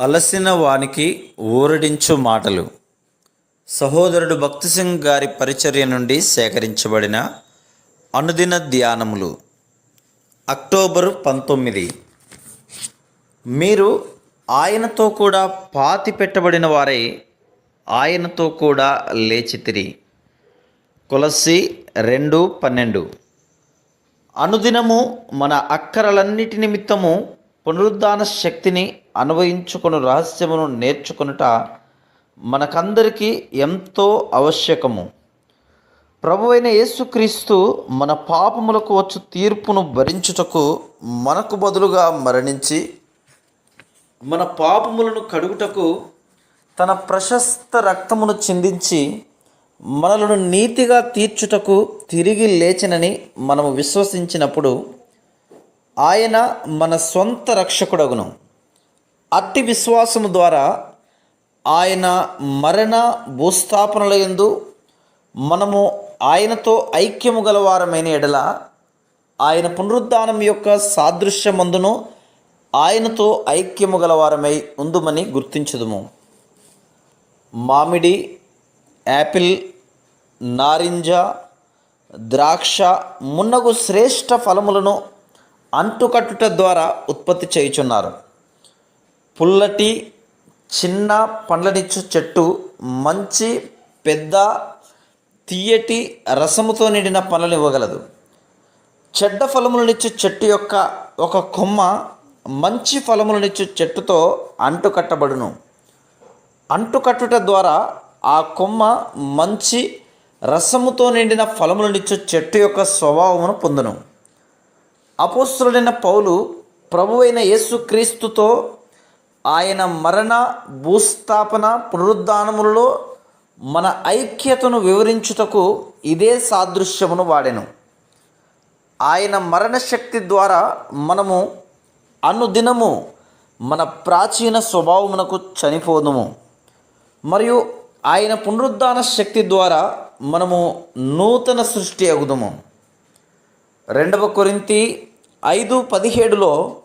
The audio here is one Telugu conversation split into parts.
అలసిన వానికి ఊరడించు మాటలు. సహోదరుడు భక్తి సింగ్ గారి పరిచర్య నుండి సేకరించబడిన అనుదిన ధ్యానములు. అక్టోబరు పంతొమ్మిది. మీరు ఆయనతో కూడా పాతి పెట్టబడిన వారై ఆయనతో కూడా లేచితిరి కొలసి రెండు పన్నెండు. అనుదినము మన అక్కరలన్నిటి నిమిత్తము పునరుద్ధాన శక్తిని అన్వయించుకుని రహస్యమును నేర్చుకొనుట మనకందరికీ ఎంతో ఆవశ్యకము. ప్రభు అయిన యేసుక్రీస్తు మన పాపములకు వచ్చు తీర్పును భరించుటకు మనకు బదులుగా మరణించి మన పాపములను కడుగుటకు తన ప్రశస్త రక్తమును చిందించి మనలను నీతిగా తీర్చుటకు తిరిగి లేచినని మనము విశ్వసించినప్పుడు ఆయన మన సొంత రక్షకుడగును. అట్టి విశ్వాసము ద్వారా ఆయన మరణ భూస్థాపనల యందు మనము ఆయనతో ఐక్యము గలవారమైన ఎడల ఆయన పునరుద్ధానం యొక్క సాదృశ్యమందును ఆయనతో ఐక్యము గలవారమై ఉందుమని గుర్తించుదుము. మామిడి యాపిల్ నారింజ ద్రాక్ష మున్నగు శ్రేష్ఠ ఫలములను అంటుకట్టుట ద్వారా ఉత్పత్తి చేయుచున్నారు. పుల్లటి చిన్న పండ్లనిచ్చు చెట్టు మంచి పెద్ద తీయటి రసముతో నిండిన పండ్లను ఇవ్వగలదు. చెడ్డ ఫలములనిచ్చు చెట్టు యొక్క ఒక కొమ్మ మంచి ఫలములనిచ్చు చెట్టుతో అంటుకట్టబడును. అంటుకట్టుట ద్వారా ఆ కొమ్మ మంచి రసముతో నిండిన ఫలములనిచ్చు చెట్టు యొక్క స్వభావమును పొందును. అపోస్తుడైన పౌలు ప్రభువైన యేసుక్రీస్తుతో ఆయన మరణ భూస్థాపన పునరుద్ధానములలో మన ఐక్యతను వివరించుటకు ఇదే సాదృశ్యమును వాడెను. ఆయన మరణశక్తి ద్వారా మనము అనుదినము మన ప్రాచీన స్వభావమునకు చనిపోదుము. మరియు ఆయన పునరుద్ధాన శక్తి ద్వారా మనము నూతన సృష్టి అగుదము. రెండవ కొరింతి ఐదు పదిహేడులో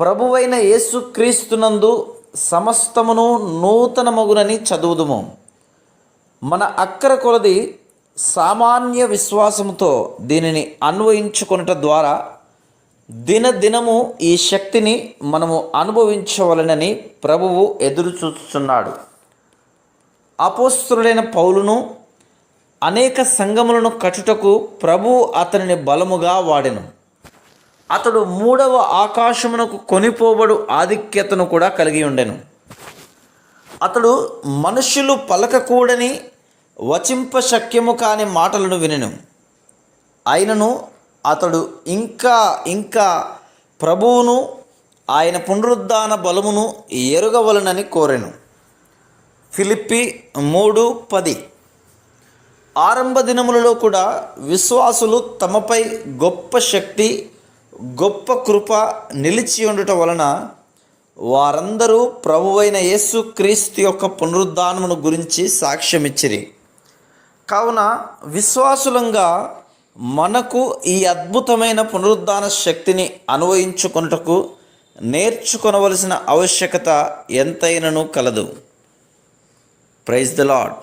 ప్రభువైన యేసుక్రీస్తునందు సమస్తమును నూతనమగునని చదువుదుము. మన అక్కర కొలది సామాన్య విశ్వాసముతో దీనిని అన్వయించుకొనుట ద్వారా దినదినము ఈ శక్తిని మనము అనుభవించవలనని ప్రభువు ఎదురు చూస్తున్నాడు అపోస్తుడైన పౌలును అనేక సంఘములను కట్టుటకు ప్రభు అతనిని బలముగా వాడెను. అతడు మూడవ ఆకాశమునకు కొనిపోబడు ఆధిక్యతను కూడా కలిగి ఉండెను. అతడు మనుషులు పలకకూడని వచింప శక్యము కాని మాటలను వినెను. అయినను అతడు ఇంకా ఇంకా ప్రభువును ఆయన పునరుద్ధాన బలమును ఎరుగవలనని కోరెను. ఫిలిప్పి మూడు పది. ఆరంభ దినములలో కూడా విశ్వాసులు తమపై గొప్ప శక్తి గొప్ప కృప నిలిచి ఉండుట వలన వారందరూ ప్రభువైన యేసు క్రీస్తు యొక్క పునరుద్ధానమును గురించి సాక్ష్యమిచ్చిరి. కావున విశ్వాసులంగా మనకు ఈ అద్భుతమైన పునరుద్ధాన శక్తిని అనువయించుకొనుటకు నేర్చుకొనవలసిన ఆవశ్యకత ఎంతైనను కలదు. Praise the lord